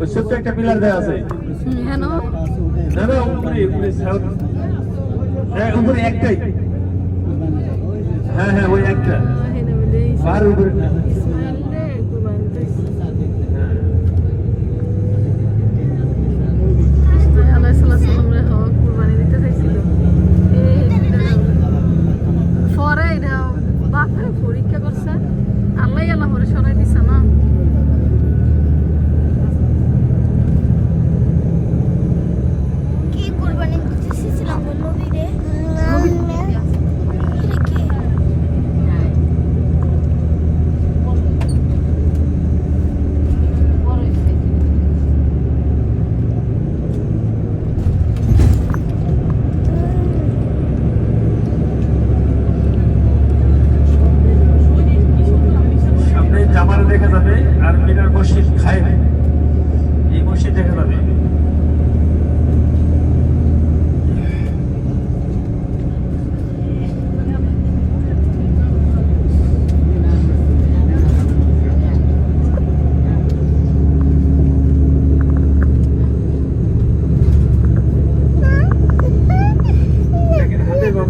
ওই ছোট্ট একটা পিলার দেওয়া আছে। হ্যাঁ না? না উপরে উপরে হ্যাঁ উপরে একটাই। হ্যাঁ হ্যাঁ ওই একটা। পাহাড়ের উপরে। ইসমাইল রে কুরবানি দিছে। হ্যাঁ। ইসমাইল আলাইহিস সালাম রে হ কুরবানি দিতে চাইছিল। এই পরে এটা বাপরে পরীক্ষা করছে আল্লাহ আল্লাহ করে সরাই দিছে না কি কোরবানি দিতে এসেছিলাম গো নবীরে এটা কি? সামনে জামারা দেখা যাবে আর মিনার মসজিদ খায় এই মসজিদ দেখা যাবে দেখেন হাতে বাম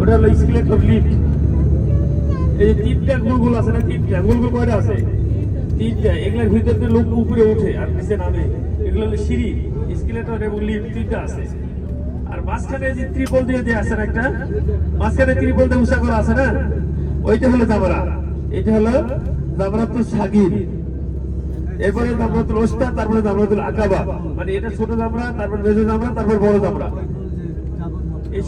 ওটা হলো এই তিনটা আছে না তিনটা? কয়টা আছে? তিনটা। এগুলোর লোক উপরে উঠে আর নিচে নামে। এগুলো হলো সিঁড়ি। এবং তিনটা আছে। আর মাঝখানে যে ত্রিপল দিয়ে আছে একটা? মাঝখানে ত্রিপল দিয়ে উঁচা করা আছে না? ওইটা হলো জামরা। এটা হলো জামরাতুল সাগির। এরপরে জামরাতুল ওস্তা তারপরে জামরাতুল আকাবা। মানে এটা ছোট জামরা, তারপর মেজো জামরা, তারপর বড় জামরা। এই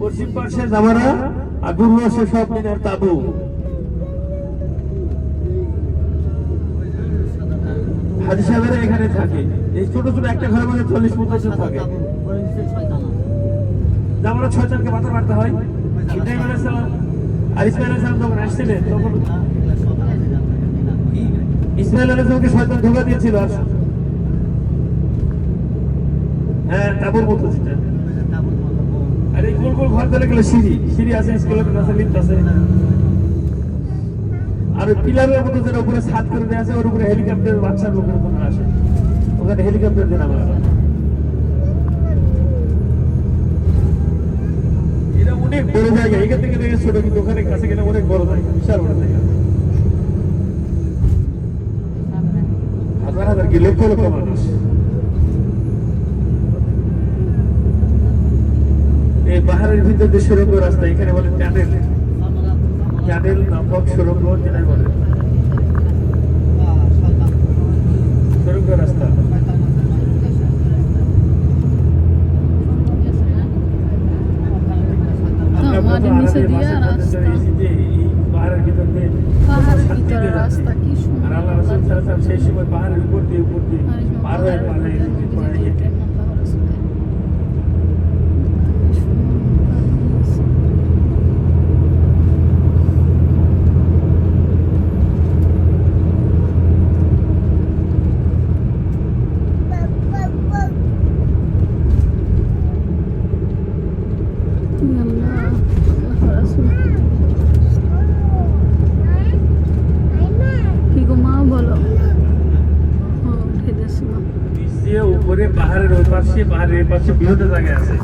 পশ্চিম পাশে জামারা আর পূর্ব পাশে সব মিনার তাবু। হাজি সাহেবেরা এখানে থাকে। এই ছোট ছোট একটা ঘরের মধ্যে চল্লিশ পঞ্চাশ থাকে। জামারা ছয় জনকে মাথা মারতে হয়। ইব্রাহিম আলাইহিস আর ইসমাইল আলাইহিস যখন আসছিলেন, তখন ইসমাইল আলাইহিস শয়তান ধোকা দিয়েছিল আর হ্যাঁ তাবুর মতো সেটা। আর, গোল গোল, ঘর ধরে গেলে সিঁড়ি। সিঁড়ি আছে, স্কুলের আছে লিফট আছে। আর পিলারের মতো যেটা উপরে ছাদ করে দেওয়া আছে, ওর উপরে হেলিকপ্টার বাচ্চার লোকের কোনো আসে। ওখানে হেলিকপ্টার দিয়ে নামা এটা অনেক বড় জায়গা, এখান থেকে ছোট, কিন্তু ওখানে কাছে গেলে অনেক বড় জায়গা, বিশাল বড় জায়গা। হাজার হাজার কি লক্ষ লক্ষ মানুষ? এই পাহাড়ের ভিতর যে সুরঙ্গ রাস্তা, এখানে বলে টানেল টানেল নামক সুরঙ্গ যেটাই বলে। সুরঙ্গ রাস্তা। శేషి బాగానే పూర్తి పూర్తి పార్వై పార్వై Thank you. পাহাড়ের ওই পাশে পাহাড়ের এই পাশে বিভিন্ন জায়গায় আছে